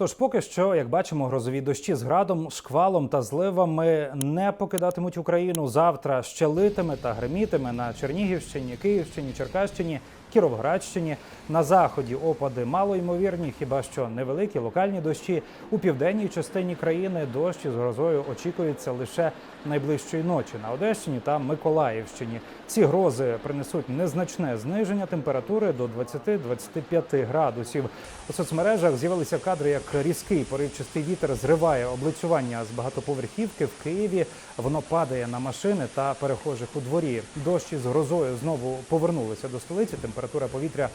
Тож поки що, як бачимо, грозові дощі з градом, шквалом та зливами не покидатимуть Україну. Завтра ще литиме та гримітиме на Чернігівщині, Київщині, Черкащині. Кіровоградщині на заході опади малоймовірні, хіба що невеликі локальні дощі у південній частині країни. Дощі з грозою очікується лише найближчої ночі на Одещині та Миколаївщині. Ці грози принесуть незначне зниження температури до 20-25 градусів. У соцмережах з'явилися кадри, як різкий поривчастий вітер зриває облицювання з багатоповерхівки в Києві. Воно падає на машини та перехожих у дворі. Дощі з грозою знову повернулися до столиці. Температура повітря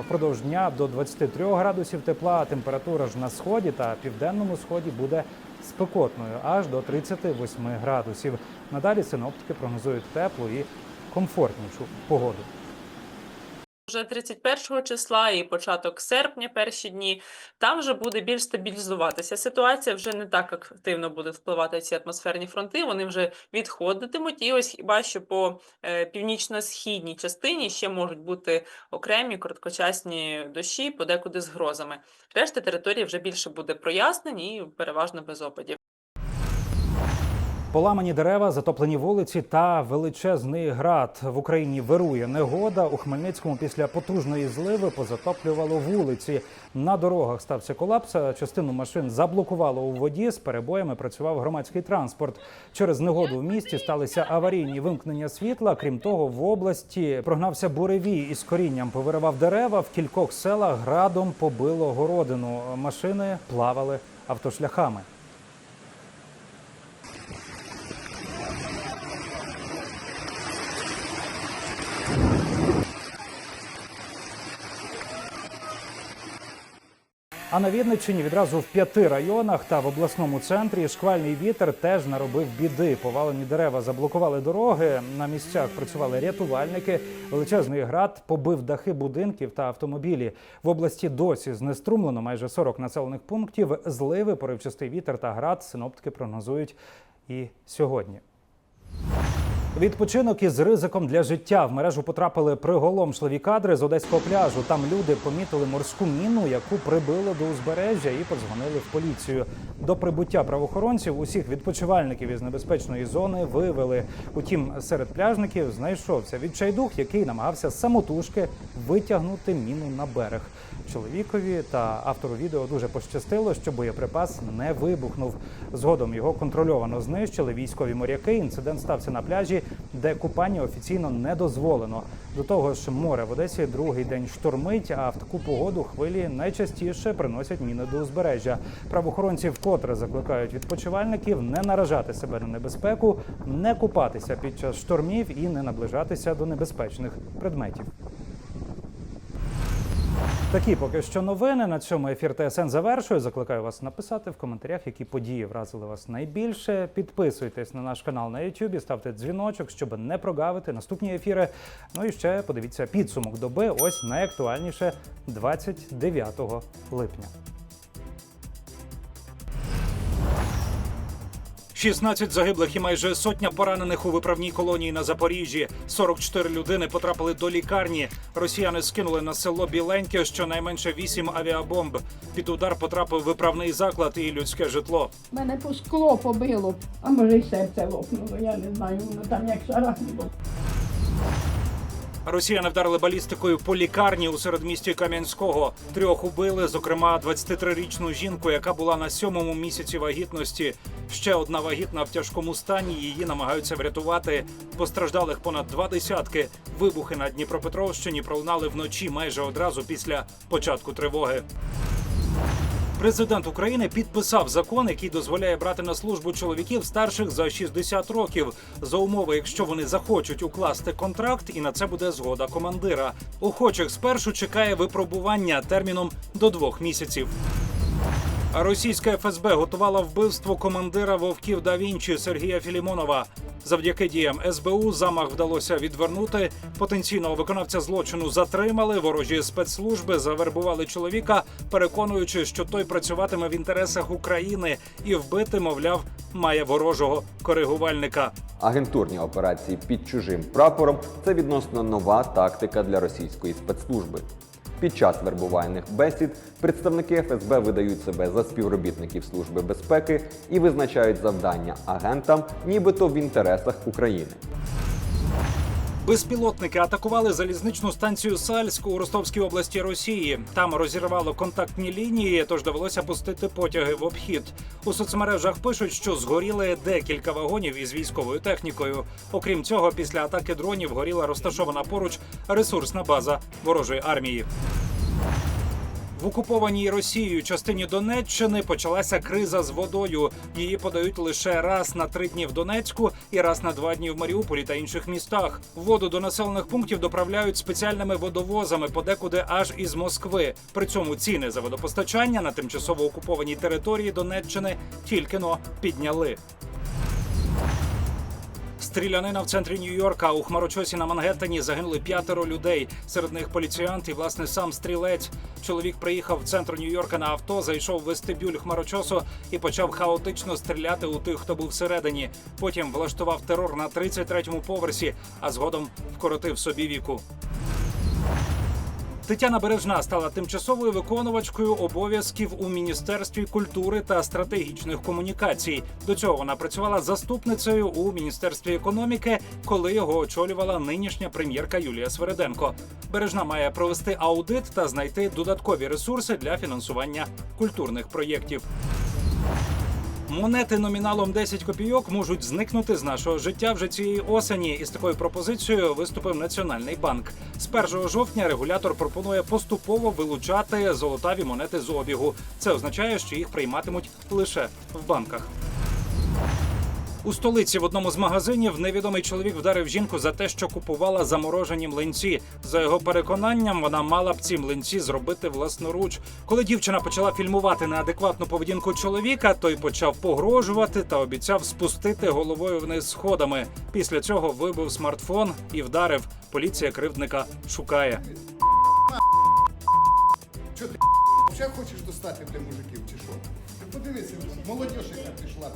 впродовж дня до 23 градусів тепла. Температура ж на сході та південному сході буде спекотною аж до 38 градусів. Надалі синоптики прогнозують теплу і комфортнішу погоду. Вже 31 числа і початок серпня, перші дні, там вже буде більш стабілізуватися. Ситуація вже не так активно буде впливати ці атмосферні фронти. Вони вже відходитимуть. І ось хіба що по е, північно-східній частині ще можуть бути окремі короткочасні дощі, подекуди з грозами. Решта території вже більше буде прояснень і переважно без опадів. Поламані дерева, затоплені вулиці та величезний град в Україні вирує негода. У Хмельницькому після потужної зливи позатоплювало вулиці. На дорогах стався колапс. Частину машин заблокувало у воді. З перебоями працював громадський транспорт. Через негоду в місті сталися аварійні вимкнення світла. Крім того, в області прогнався буревій із корінням повиривав дерева. В кількох селах градом побило городину. Машини плавали автошляхами. А на Вінниччині відразу в п'яти районах та в обласному центрі шквальний вітер теж наробив біди. Повалені дерева заблокували дороги. На місцях працювали рятувальники. Величезний град побив дахи будинків та автомобілі. В області досі знеструмлено майже 40 населених пунктів. Зливи, поривчастий вітер та град синоптики прогнозують і сьогодні. Відпочинок із ризиком для життя в мережу потрапили приголомшливі кадри з одеського пляжу. Там люди помітили морську міну, яку прибило до узбережжя, і подзвонили в поліцію. До прибуття правоохоронців усіх відпочивальників із небезпечної зони вивели. Утім, серед пляжників знайшовся відчайдух, який намагався самотужки витягнути міну на берег. Чоловікові та автору відео дуже пощастило, що боєприпас не вибухнув. Згодом його контрольовано знищили військові моряки. Інцидент стався на пляжі, де купання офіційно не дозволено. До того ж, море в Одесі другий день штормить, а в таку погоду хвилі найчастіше приносять міни до узбережжя. Правоохоронці вкотре закликають відпочивальників не наражати себе на небезпеку, не купатися під час штормів і не наближатися до небезпечних предметів. Такі поки що новини. На цьому ефір ТСН завершує. Закликаю вас написати в коментарях, які події вразили вас найбільше. Підписуйтесь на наш канал на YouTube, ставте дзвіночок, щоб не прогавити наступні ефіри. Ну і ще подивіться підсумок доби. Ось найактуальніше 29 липня. 16 загиблих і майже сотня поранених у виправній колонії на Запоріжжі. 44 людини потрапили до лікарні. Росіяни скинули на село Біленьке щонайменше 8 авіабомб. Під удар потрапив виправний заклад і людське житло. Мене по скло побило, а може й серце лопнуло, я не знаю, воно там як шарахнуло. Росіяни вдарили балістикою по лікарні у середмісті Кам'янського. Трьох убили, зокрема 23-річну жінку, яка була на сьомому місяці вагітності. Ще одна вагітна в тяжкому стані. Її намагаються врятувати. Постраждалих понад два десятки. Вибухи на Дніпропетровщині пролунали вночі майже одразу після початку тривоги. Президент України підписав закон, який дозволяє брати на службу чоловіків старших за 60 років за умови, якщо вони захочуть укласти контракт, і на це буде згода командира. Охочих спершу чекає випробування терміном до двох місяців. Російська ФСБ готувала вбивство командира вовків да Вінчі Сергія Філімонова. Завдяки діям СБУ замах вдалося відвернути. Потенційного виконавця злочину затримали. Ворожі спецслужби завербували чоловіка, переконуючи, що той працюватиме в інтересах України і вбити, мовляв, має ворожого коригувальника. Агентурні операції під чужим прапором це відносно нова тактика для російської спецслужби. Під час вербувальних бесід представники ФСБ видають себе за співробітників Служби безпеки і визначають завдання агентам, нібито в інтересах України. Безпілотники атакували залізничну станцію Сальськ у Ростовській області Росії. Там розірвало контактні лінії, тож довелося пустити потяги в обхід. У соцмережах пишуть, що згоріли декілька вагонів із військовою технікою. Окрім цього, після атаки дронів горіла розташована поруч ресурсна база ворожої армії. В окупованій Росією частині Донеччини почалася криза з водою. Її подають лише раз на три дні в Донецьку і раз на два дні в Маріуполі та інших містах. Воду до населених пунктів доправляють спеціальними водовозами, подекуди аж із Москви. При цьому ціни за водопостачання на тимчасово окупованій території Донеччини тільки но підняли. Стрілянина в центрі Нью-Йорка у хмарочосі на Мангеттені загинули п'ятеро людей. Серед них поліціянт і власне сам стрілець. Чоловік приїхав в центр Нью-Йорка на авто, зайшов в вестибюль хмарочосу і почав хаотично стріляти у тих, хто був всередині. Потім влаштував терор на 33-му поверсі, а згодом вкоротив собі віку. Тетяна Бережна стала тимчасовою виконувачкою обов'язків у міністерстві культури та стратегічних комунікацій. До цього вона працювала заступницею у міністерстві економіки, коли його очолювала нинішня прем'єрка Юлія Свереденко. Бережна має провести аудит та знайти додаткові ресурси для фінансування культурних проєктів. Монети номіналом 10 копійок можуть зникнути з нашого життя вже цієї осені. І з такою пропозицією виступив Національний банк. З 1 жовтня регулятор пропонує поступово вилучати золотаві монети з обігу. Це означає, що їх прийматимуть лише в банках. У столиці в одному з магазинів невідомий чоловік вдарив жінку за те, що купувала заморожені млинці. За його переконанням, вона мала б ці млинці зробити власноруч. Коли дівчина почала фільмувати неадекватну поведінку чоловіка, той почав погрожувати та обіцяв спустити головою вниз сходами. Після цього вибив смартфон і вдарив. Поліція кривдника шукає. Що ти ще хочеш достати для мужиків чи що? Подивися, молодь яка пішла.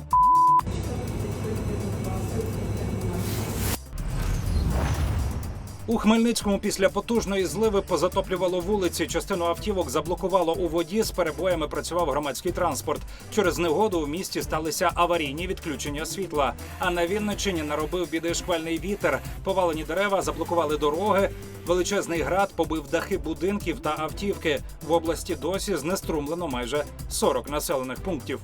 У Хмельницькому після потужної зливи позатоплювало вулиці. Частину автівок заблокувало у воді. З перебоями працював громадський транспорт. Через негоду у місті сталися аварійні відключення світла. А на Вінниччині наробив біди шквальний вітер. Повалені дерева заблокували дороги. Величезний град побив дахи будинків та автівки. В області досі знеструмлено майже 40 населених пунктів.